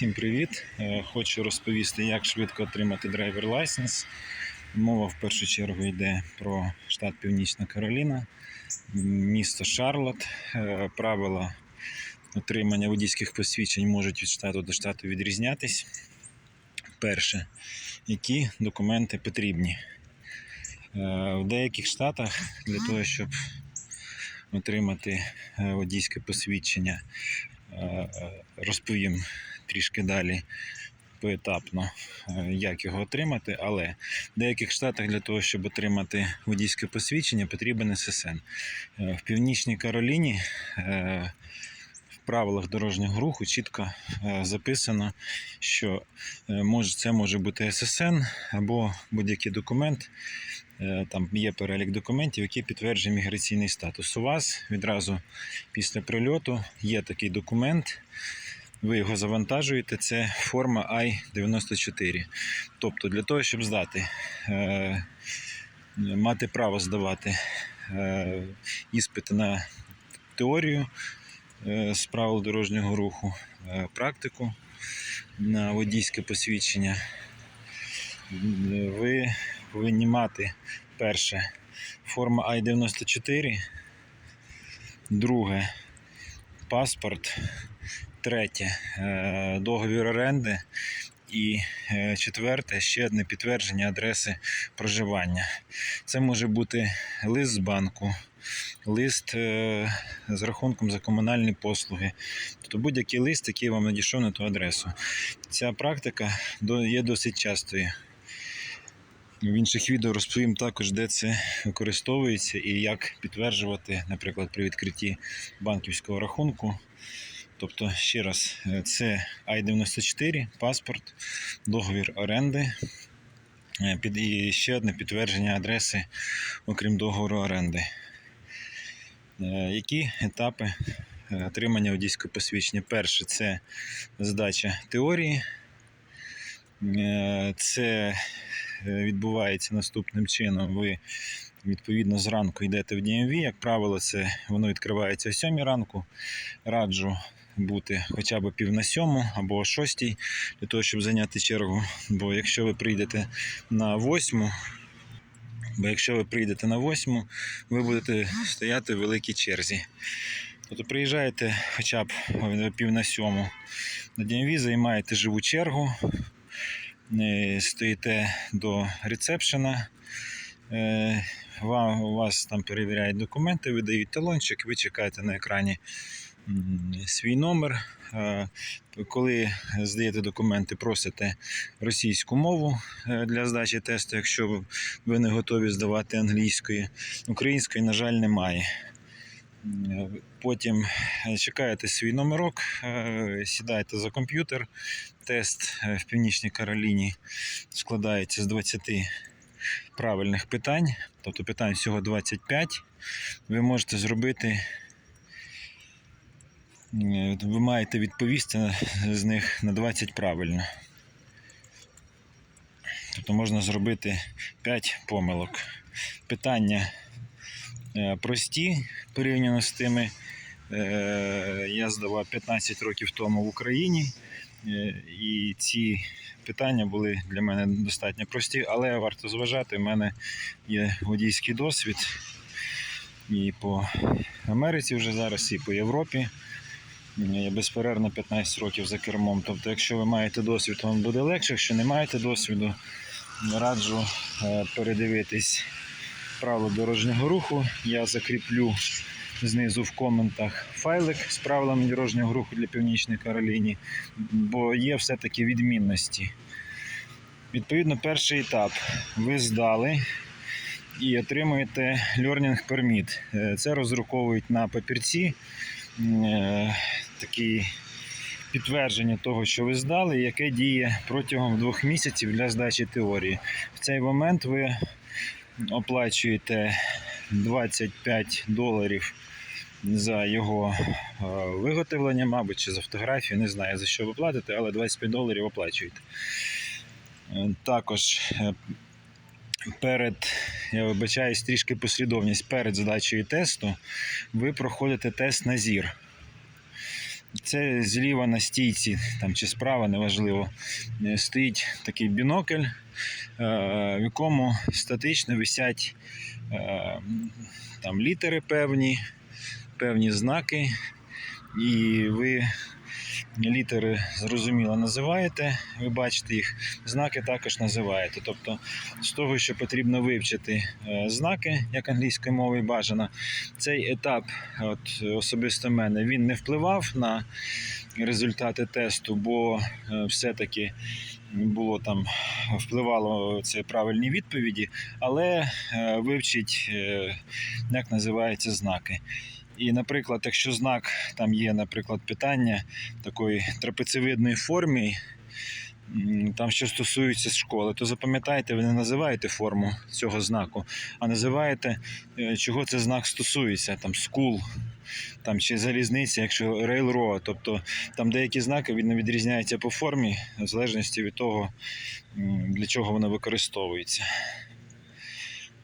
Всім привіт! Е, Хочу розповісти, як швидко отримати драйвер лайсенс. Мова в першу чергу йде про штат Північна Кароліна, місто Шарлот. Е, Правила отримання водійських посвідчень можуть від штату до штату відрізнятись. Перше, які документи потрібні. Е, В деяких штатах для того, щоб отримати водійське посвідчення, розповім трішки далі поетапно, е, як його отримати, але в деяких штатах для того, щоб отримати водійське посвідчення, потрібен ССН. Е, В Північній Кароліні е, в правилах дорожнього руху чітко записано, що це може бути ССН або будь-який документ. Там є перелік документів, які підтверджує міграційний статус. У вас відразу після прильоту є такий документ. Ви його завантажуєте, це форма I-94. Тобто для того, щоб здати, е, мати право здавати е, іспити на теорію е, з правил дорожнього руху, практику на водійське посвідчення, ви повинні мати перше форма I-94, друге паспорт, третє е, договір оренди. І е, четверте ще одне підтвердження адреси проживання. Це може бути лист з банку, лист е, з рахунком за комунальні послуги, тобто будь-який лист, який вам надійшов на ту адресу. Ця практика є досить частою. В інших відео розповім також, де це використовується і як підтверджувати, наприклад, при відкритті банківського рахунку. Тобто, ще раз, е, це I-94, паспорт, договір оренди е, і ще одне підтвердження адреси, окрім договору оренди. Е, Які етапи отримання водійського посвідчення? Перше це здача теорії. Це відбувається наступним чином. Ви відповідно зранку йдете в DMV. Як правило, це воно відкривається о 7 ранку. Раджу бути хоча б пів на сьому або о шостій, для того, щоб зайняти чергу. Бо якщо ви прийдете на восьму, бо якщо ви прийдете на восьму, ви будете стояти в великій черзі. Тобто приїжджаєте хоча б пів на сьому на DMV, займаєте живу чергу, е, стоїте до рецепшена. е, у вас там перевіряють документи, видають талончик, ви чекаєте на екрані свій номер. Е, Коли здаєте документи, просите російську мову е, для здачі тесту, якщо ви- не готові здавати англійської. Української, на жаль, немає. Е, Потім чекаєте свій номерок, сідаєте за комп'ютер. Тест в Північній Кароліні складається з 20 правильних питань, тобто питань всього 25. Ви можете зробити, ви маєте відповісти з них на 20 правильно. Тобто можна зробити 5 помилок. Питання е, прості порівняно з тими. е, Я здавав 15 років тому в Україні, е, і ці питання були для мене достатньо прості, але варто зважати, у мене є водійський досвід і по Америці вже зараз, і по Європі. Я безперервно 15 років за кермом. Тобто, якщо ви маєте досвід, то вам буде легше. Якщо не маєте досвіду, раджу е, передивитись правила дорожнього руху. Я закріплю знизу в коментах файлик з правилами дорожнього руху для Північної Кароліни, бо є все-таки відмінності. Відповідно, перший етап ви здали і отримуєте learning permit. Е, Це розруковують на папірці. Е, Такі підтвердження того, що ви здали, яке діє протягом двох місяців для здачі теорії. В цей момент ви оплачуєте 25 доларів за його е, виготовлення, мабуть, чи за фотографію, не знаю за що ви платите, але 25 доларів оплачуєте. Е, Також перед, я вибачаюсь, трішки послідовність перед здачею тесту, ви проходите тест на зір. Це зліва на стійці там, чи справа, неважливо, е, стоїть такий бінокль, е, в якому статично висять е, там, літери певні, певні знаки, і ви літери зрозуміло називаєте, ви бачите їх, знаки також називаєте. Тобто з того, що потрібно вивчити е, знаки, як англійською мовою бажано, цей етап, от особисто мене, він не впливав на результати тесту, бо е, все-таки було там впливало це правильні відповіді, але е, вивчить, як називаються знаки. І, наприклад, якщо знак там є, наприклад, питання такої трапецевидної формі, там що стосується школи, то запам'ятайте, ви не називаєте форму цього знаку, а називаєте, е, чого це знак стосується, там скул, там чи залізниця, якщо railroad, тобто там деякі знаки він відрізняються по формі, в залежності від того, для чого воно використовується.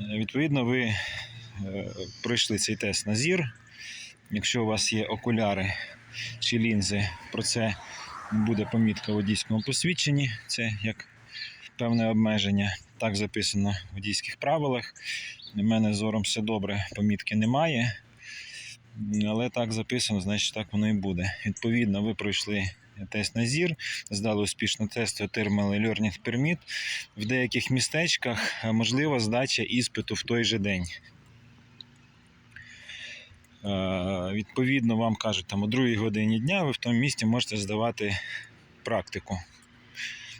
Е, Відповідно, ви е, пройшли цей тест на зір. Якщо у вас є окуляри чи лінзи, про це буде помітка в водійському посвідченні. Це як певне обмеження. Так записано в водійських правилах. У мене зором все добре, помітки немає. Але так записано, значить так воно і буде. Відповідно, ви пройшли тест на зір, здали успішно тест, отримали learning permit. В деяких містечках можлива здача іспиту в той же день. Е, Відповідно, вам кажуть, там о другій годині дня ви в тому місті можете здавати практику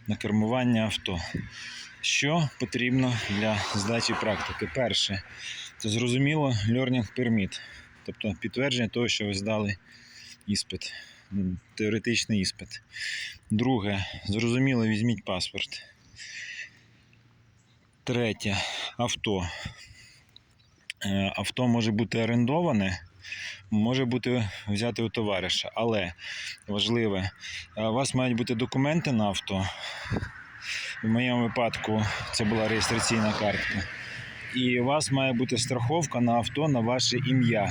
на кермування авто. Що потрібно для здачі практики? Перше, це зрозуміло learning permit, тобто підтвердження того, що ви здали іспит, теоретичний іспит. Друге, зрозуміло, візьміть паспорт. Третє, авто. Е, Авто може бути орендоване, може бути взяти у товариша, але важливе, е, у вас мають бути документи на авто. В моєму випадку це була реєстраційна картка. І у вас має бути страховка на авто на ваше ім'я.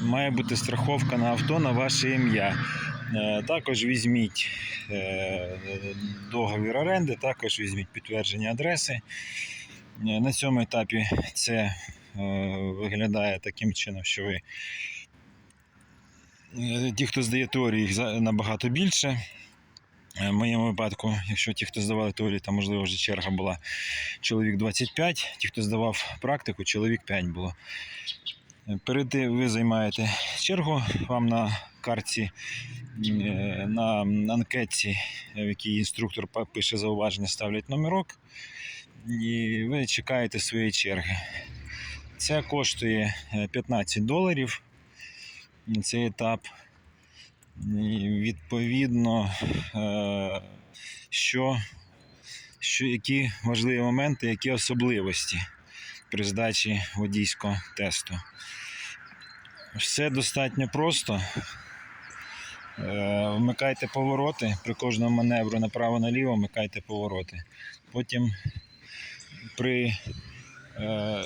Має бути страховка на авто на ваше ім'я. Е, Також візьміть е, договір оренди, також візьміть підтвердження адреси. На цьому етапі це виглядає таким чином, що ви е, ті, хто здає теорію, їх набагато більше. Е, В моєму випадку, якщо ті, хто здавали теорію, там можливо вже черга була чоловік 25, ті, хто здавав практику, чоловік 5 було. Е, Перед тим ви займаєте чергу, вам на картці, е, на анкетці, е, в якій інструктор пише зауваження, ставлять номерок, і ви чекаєте своєї черги. Це коштує е, 15 доларів. Цей етап. Відповідно, е, що, що, які важливі моменти, які особливості при здачі водійського тесту. Все достатньо просто. Е, Вмикайте повороти при кожному маневру направо-наліво, вмикайте повороти. Потім при е,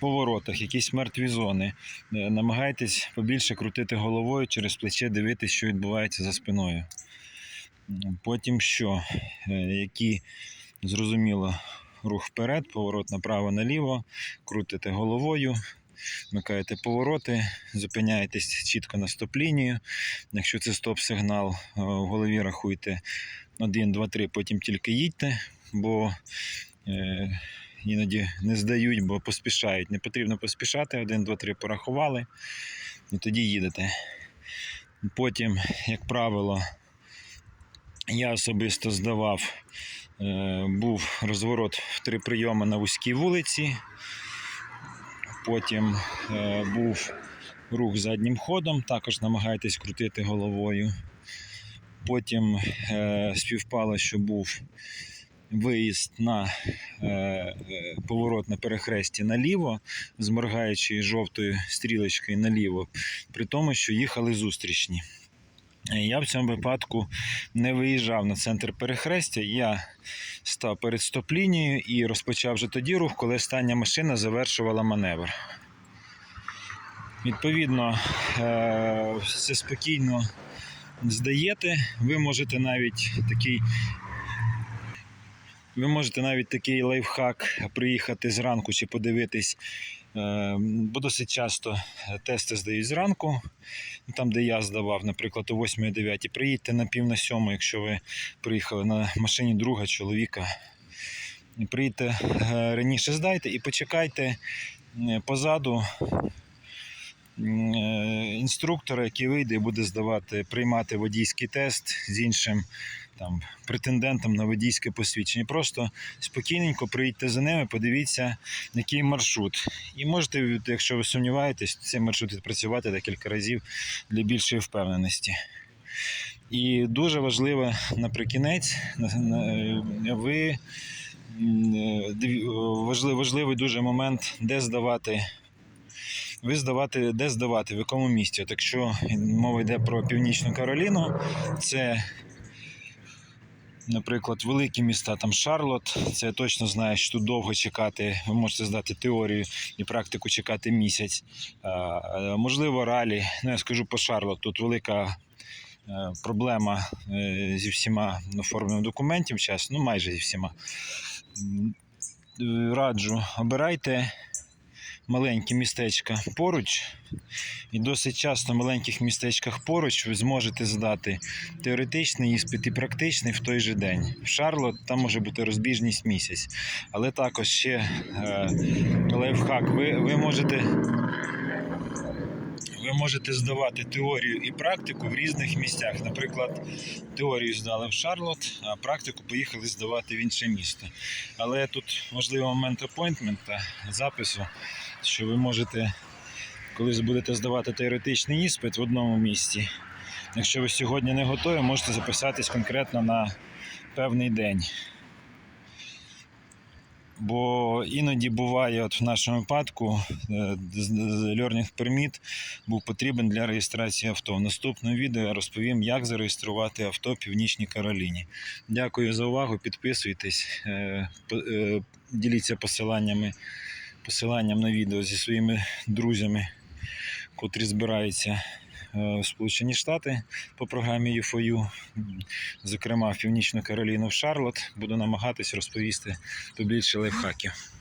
поворотах, якісь мертві зони, е, намагайтесь побільше крутити головою через плече, дивитися, що відбувається за спиною. Потім що? Е, Які зрозуміло рух вперед, поворот направо-наліво, крутите головою, вмикаєте повороти, зупиняєтесь чітко на стоп-лінію. Якщо це стоп-сигнал, е, в голові рахуйте 1, 2, 3, потім тільки їдьте, бо іноді не здають, бо поспішають. Не потрібно поспішати, 1, 2, 3 порахували, і тоді їдете. Потім, як правило, я особисто здавав, е, був розворот в три прийоми на вузькій вулиці. Потім е, був рух заднім ходом, також намагайтесь крутити головою. Потім е, співпало, що був виїзд на е, е, поворот на перехресті наліво, з моргаючою жовтою стрілочкою наліво, при тому, що їхали зустрічні. Е, Я в цьому випадку не виїжджав на центр перехрестя. Я став перед стоп-лінією і розпочав вже тоді рух, коли остання машина завершувала маневр. Відповідно, все спокійно здаєте. Ви можете навіть такий. Ви можете навіть такий лайфхак приїхати зранку чи подивитись, е, бо досить часто тести здають зранку, там, де я здавав, наприклад, о 8-9. Приїдьте на пів на сьому, якщо ви приїхали на машині друга чоловіка. Приїдьте е, раніше здайте і почекайте е, позаду інструктора, який вийде і буде здавати, приймати водійський тест з іншим там, претендентом на водійське посвідчення. Просто спокійненько приїдьте за ними, подивіться, який маршрут. І можете, якщо ви сумніваєтесь, цей маршрут відпрацювати декілька разів для більшої впевненості. І дуже важливо наприкінець, на- на- ви е, важливий дуже момент, де здавати. Ви здавати, де здавати, в якому місті. От якщо мова йде про Північну Кароліну, це, наприклад, великі міста, там Шарлот, це я точно знаю, що тут довго чекати. Ви можете здати теорію і практику чекати місяць. А, Можливо, ралі. Ну, я скажу по Шарлот, тут велика. е, Проблема е, зі всіма оформленням документів час, ну майже зі всіма. Раджу, обирайте маленькі містечка поруч, і досить часто в маленьких містечках поруч ви зможете здати теоретичний іспит і практичний в той же день. В Шарлот там може бути розбіжність місяць. Але також ще е, лайфхак. Ви, ви можете. Ви можете здавати теорію і практику в різних місцях. Наприклад, теорію здали в Шарлот, а практику поїхали здавати в інше місто. Але тут важливий момент апойнтмента, запису, що ви можете, коли будете здавати теоретичний іспит в одному місці. Якщо ви сьогодні не готові, можете записатись конкретно на певний день. Бо іноді буває, от в нашому випадку, е, Learning Permit був потрібен для реєстрації авто. В наступному відео я розповім, як зареєструвати авто в Північній Кароліні. Дякую за увагу. Підписуйтесь, е, е, діліться посиланнями, посиланням на відео зі своїми друзями, котрі збираються е, в Сполучені Штати по програмі UFOU, зокрема в Північну Кароліну в Шарлот. Буду намагатись розповісти побільше лайфхаків.